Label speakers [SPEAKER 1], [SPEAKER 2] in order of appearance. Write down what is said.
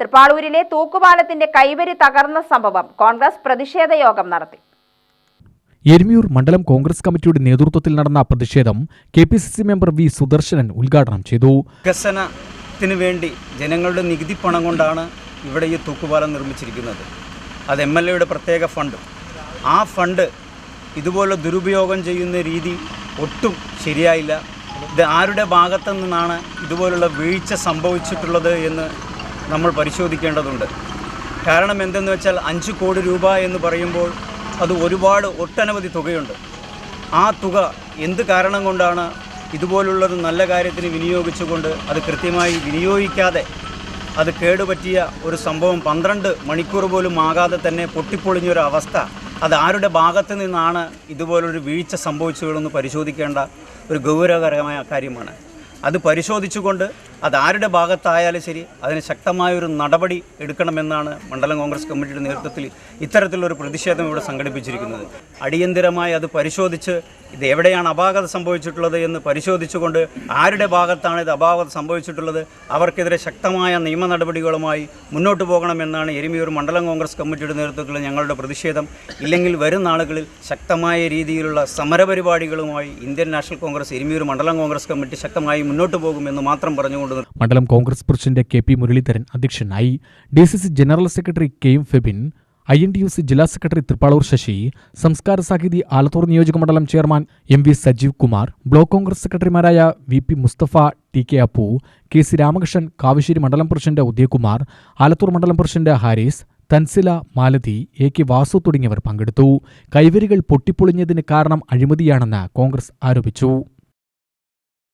[SPEAKER 1] തൃപ്പാളൂരിലെ തൂക്കുപാലത്തിന്റെ കൈവരി തകർന്ന സംഭവം കോൺഗ്രസ് പ്രതിഷേധ യോഗം നടത്തി.
[SPEAKER 2] എരുമിയൂർ മണ്ഡലം കോൺഗ്രസ് കമ്മിറ്റിയുടെ നേതൃത്വത്തിൽ നടന്ന പ്രതിഷേധം K P C C member V Sudarsanan ഉദ്ഘാടനം ചെയ്തു.
[SPEAKER 3] വികസനത്തിന് വേണ്ടി ജനങ്ങളുടെ നികുതി പണം കൊണ്ടാണ് ഇവിടെ ഈ തൂക്കുപാലം നിർമ്മിച്ചിരിക്കുന്നത്. അത് എം എൽ എയുടെ പ്രത്യേക ഫണ്ട്. ആ ഫണ്ട് ഇതുപോലെ ദുരുപയോഗം ചെയ്യുന്ന രീതി ഒട്ടും ശരിയായില്ല. ഇത് ആരുടെ ഭാഗത്തു നിന്നാണ് ഇതുപോലുള്ള വീഴ്ച സംഭവിച്ചിട്ടുള്ളത് എന്ന് നമ്മൾ പരിശോധിക്കേണ്ടതുണ്ട്. കാരണം എന്തെന്ന് വെച്ചാൽ അഞ്ച് കോടി രൂപ എന്ന് പറയുമ്പോൾ അത് ഒരുപാട് ഒട്ടനവധി തുകയുണ്ട്. ആ തുക എന്ത് കാരണം കൊണ്ടാണ് ഇതുപോലുള്ളത് നല്ല കാര്യത്തിന് വിനിയോഗിച്ചുകൊണ്ട് അത് കൃത്യമായി വിനിയോഗിക്കാതെ അത് കേടുപറ്റിയ ഒരു സംഭവം പന്ത്രണ്ട് മണിക്കൂർ പോലും ആകാതെ തന്നെ പൊട്ടിപ്പൊളിഞ്ഞൊരു അവസ്ഥ? അത് ആരുടെ ഭാഗത്ത് നിന്നാണ് ഇതുപോലൊരു വീഴ്ച സംഭവിച്ചതെന്ന് പരിശോധിക്കേണ്ട ഒരു ഗൗരവകരമായ കാര്യമാണ്. അത് പരിശോധിച്ചുകൊണ്ട് അത് ആരുടെ ഭാഗത്തായാലും ശരി അതിന് ശക്തമായൊരു നടപടി എടുക്കണമെന്നാണ് മണ്ഡലം കോൺഗ്രസ് കമ്മിറ്റിയുടെ നേതൃത്വത്തിൽ ഇത്തരത്തിലൊരു പ്രതിഷേധം ഇവിടെ സംഘടിപ്പിച്ചിരിക്കുന്നത്. അടിയന്തിരമായി അത് പരിശോധിച്ച് ഇത് എവിടെയാണ് അപാകത സംഭവിച്ചിട്ടുള്ളത് എന്ന് പരിശോധിച്ചുകൊണ്ട് ആരുടെ ഭാഗത്താണ് ഇത് അപാകത സംഭവിച്ചിട്ടുള്ളത് അവർക്കെതിരെ ശക്തമായ നിയമ നടപടികളുമായി മുന്നോട്ട് പോകണമെന്നാണ് എരുമിയൂർ മണ്ഡലം കോൺഗ്രസ് കമ്മിറ്റിയുടെ നേതൃത്വത്തിൽ ഞങ്ങളുടെ പ്രതിഷേധം. ഇല്ലെങ്കിൽ വരും നാളുകളിൽ ശക്തമായ രീതിയിലുള്ള സമരപരിപാടികളുമായി ഇന്ത്യൻ നാഷണൽ കോൺഗ്രസ് എരുമിയൂർ മണ്ഡലം കോൺഗ്രസ് കമ്മിറ്റി ശക്തമായി മുന്നോട്ട് പോകുമെന്ന് മാത്രം പറഞ്ഞുകൊണ്ട്
[SPEAKER 2] മണ്ഡലം Congress president K P Muraleedharan അധ്യക്ഷനായി D C C general secretary K M Febin I N T U C ജില്ലാ സെക്രട്ടറി തൃപ്പാളൂർ ശശി സംസ്കാര സാഹിതി ആലത്തൂർ നിയോജക മണ്ഡലം chairman M V Sajeev Kumar block Congress സെക്രട്ടറിമാരായ V P Musthafa T K Appu K C Ramakrishnan Kavassery മണ്ഡലം president Udayakumar Alathur മണ്ഡലം president Haris Thansila Malathi A K Vasu തുടങ്ങിയവർ പങ്കെടുത്തു. കൈവരികൾ പൊട്ടിപ്പൊളിഞ്ഞതിന് കാരണം അഴിമതിയാണെന്ന് കോൺഗ്രസ് ആരോപിച്ചു.